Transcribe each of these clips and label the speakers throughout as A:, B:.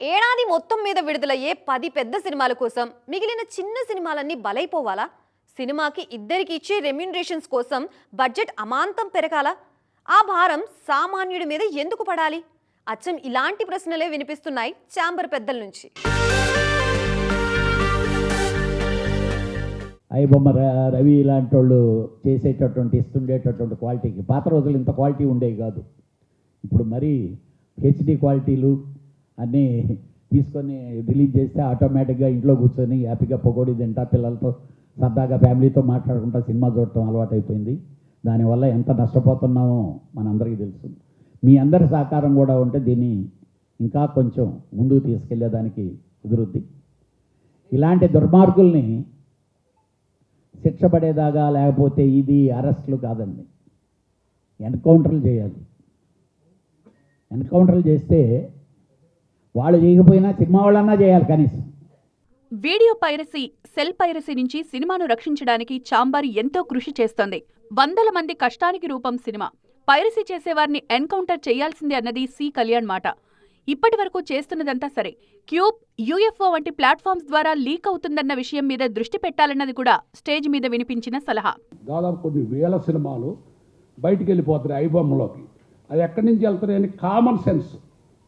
A: ఏడాది మొత్తం మీద విడుదలయ్యే పది పెద్ద సినిమాల కోసం మిగిలిన చిన్న సినిమాలన్నీ బలైపోవాలా? సినిమాకి ఇద్దరికి ఇచ్చే రెమ్యునరేషన్స్ కోసం బడ్జెట్ అమాంతం పెరగాల? ఆ భారం సామాన్యుడి మీద ఎందుకు పడాలి? అచ్చం ఇలాంటి ప్రశ్నలే వినిపిస్తున్నాయి చాంబర్ పెద్దల నుంచి.
B: ఐ బొమ్మ రవి ఇలాంటి వాళ్ళు చేసేటటువంటి ఇస్తుండేటటువంటి క్వాలిటీకి పాత రోజులు ఇంత క్వాలిటీ ఉండేవి కాదు. ఇప్పుడు మరీ హెచ్డి క్వాలిటీలు అన్నీ తీసుకొని రిలీజ్ చేస్తే ఆటోమేటిక్గా ఇంట్లో కూర్చొని హ్యాపీగా పొగోడి తింటా పిల్లలతో సరదాగా ఫ్యామిలీతో మాట్లాడుకుంటా సినిమా చూడటం అలవాటైపోయింది. దానివల్ల ఎంత నష్టపోతున్నామో మనందరికీ తెలుసు. మీ అందరి సహకారం కూడా ఉంటే దీన్ని ఇంకా కొంచెం ముందుకు తీసుకెళ్ళేదానికి కుదురుద్ది. ఇలాంటి దుర్మార్గుల్ని శిక్ష పడేదాకా లేకపోతే ఇది అరెస్టులు కాదండి. ఎన్కౌంటర్లు చేయాలి. ఎన్కౌంటర్లు చేస్తే వాళ్ళు చేయకపోయినా సినిమా వాళ్ళన్నా చేయాలి కనీసం.
C: వీడియో పైరసీ సెల్ పైరసీ నుంచి సినిమాను రక్షించడానికి చాంబార్ ఎంతో కృషి చేస్తోంది. వందల మంది కష్టానికి రూపం సినిమా. పైరసీ చేసేవారిని ఎన్కౌంటర్ చేయాల్సిందే అన్నది సి కళ్యాణ్ మాట. ఇప్పటి వరకు చేస్తున్నదంతా సరే. క్యూబ్ యూఎఫ్ఓ వంటి ప్లాట్ఫామ్స్ ద్వారా లీక్ అవుతుందన్న విషయం మీద దృష్టి పెట్టాలన్నది కూడా స్టేజ్ మీద వినిపించిన సలహా.
D: దాదాపు కొన్ని వేల సినిమాలు బయటికి వెళ్ళిపోతున్నాయి ఐబొమ్మలోకి అది ఎక్కడి నుంచి వెళ్తున్నాయని కామన్ సెన్స్.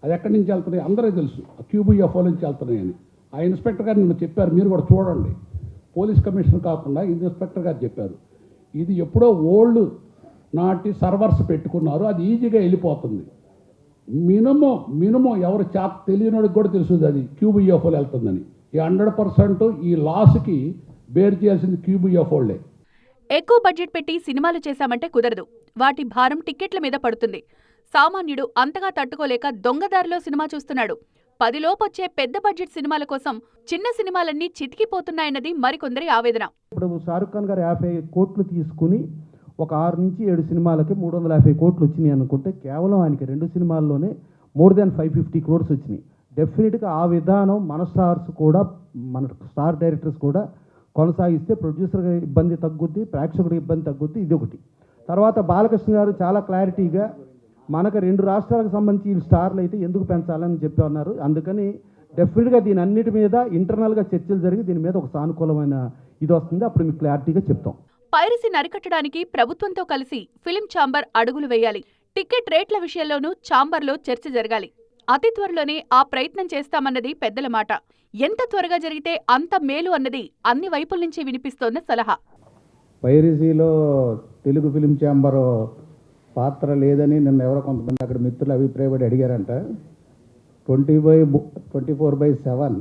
D: అది ఎక్కడి నుంచి వెళ్తున్నాయి? అందరూ తెలుసు. క్యూబిఎఫ్ఓ నుంచి వెళ్తున్నాయని ఆ ఇన్స్పెక్టర్ గారు నిన్న చెప్పారు. మీరు కూడా చూడండి. పోలీస్ కమిషనర్ కాకుండా ఇది ఇన్స్పెక్టర్ గారు చెప్పారు. ఇది ఎప్పుడో ఓల్డ్ నాటి సర్వర్స్ పెట్టుకున్నారు. అది ఈజీగా వెళ్ళిపోతుంది. మినిమం మినిమం ఎవరు చా తెలియనోడికి కూడా తెలుస్తుంది అది క్యూబిఎఫ్ఓలు వెళ్తుందని. ఈ హండ్రెడ్ పర్సెంట్ ఈ లాస్కి బేర్ చేయాల్సింది క్యూబిఎఫ్ఓలే
C: ఎక్కువ బడ్జెట్ పెట్టి సినిమాలు చేశామంటే కుదరదు. వాటి భారం టిక్కెట్ల మీద పడుతుంది. సామాన్యుడు అంతగా తట్టుకోలేక దొంగదారిలో సినిమా చూస్తున్నాడు. పదిలోపొచ్చే పెద్ద బడ్జెట్ సినిమాల కోసం చిన్న సినిమాలన్నీ చితికిపోతున్నాయన్నది మరికొందరి ఆవేదన.
E: ఇప్పుడు షారుఖ్ ఖాన్ గారు యాభై కోట్లు తీసుకుని ఒక ఆరు నుంచి ఏడు సినిమాలకి మూడు వందల యాభై కోట్లు వచ్చినాయి అనుకుంటే కేవలం ఆయనకి రెండు సినిమాల్లోనే more than five fifty crores వచ్చినాయి డెఫినెట్గా ఆ విధానం మన స్టార్స్ కూడా మన స్టార్ డైరెక్టర్స్ కూడా కొనసాగిస్తే ప్రొడ్యూసర్ ఇబ్బంది తగ్గుద్ది ప్రేక్షకుడికి ఇబ్బంది తగ్గుద్ది ఇది ఒకటి. తర్వాత బాలకృష్ణ గారు చాలా క్లారిటీగా మనకు రెండు రాష్ట్రాలకు సంబంధించి స్టార్లు అయితే ఎందుకు పెంచాలని చెప్పి ఉన్నారు అందుకని డెఫినెట్గా దీని అన్నిటి మీద ఇంటర్నల్గా చర్చలు జరిగి దీని మీద ఒక సానుకూలమైన ఇది వస్తుంది. అప్పుడు మీకు క్లారిటీగా చెప్తాం.
C: పైరసీని అరికట్టడానికి ప్రభుత్వంతో కలిసి ఫిలిం ఛాంబర్ అడుగులు వేయాలి. టికెట్ రేట్ల విషయంలోనూ ఛాంబర్లో చర్చ జరగాలి. అతి త్వరలోనే ఆ ప్రయత్నం చేస్తామన్నది పెద్దల మాట. ఎంత త్వరగా జరిగితే అంత మేలు అన్నది అన్ని వైపుల నుంచి వినిపిస్తోన్న సలహా.
F: పైరసీలో తెలుగు ఫిలిం ఛాంబర్ పాత్ర లేదని నిన్న ఎవరో కొంతమంది అక్కడ మిత్రులు అభిప్రాయపడి అడిగారంట. Twenty by twenty four by seven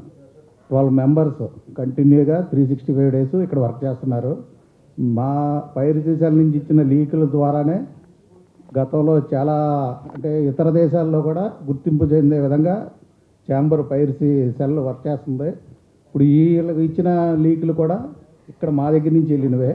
F: twelve members కంటిన్యూగా త్రీ సిక్స్టీ ఫైవ్ డేస్ ఇక్కడ వర్క్ చేస్తున్నారు. మా పైరు సెల్ నుంచి ఇచ్చిన లీకుల ద్వారానే గతంలో చాలా అంటే ఇతర దేశాల్లో కూడా గుర్తింపు చెందే విధంగా ఛాంబర్ పైరసీ సెల్ వర్క్ చేస్తుంది. ఇప్పుడు ఈ వీళ్ళకి ఇచ్చిన లీకులు కూడా ఇక్కడ మా దగ్గర నుంచి వెళ్ళినవే.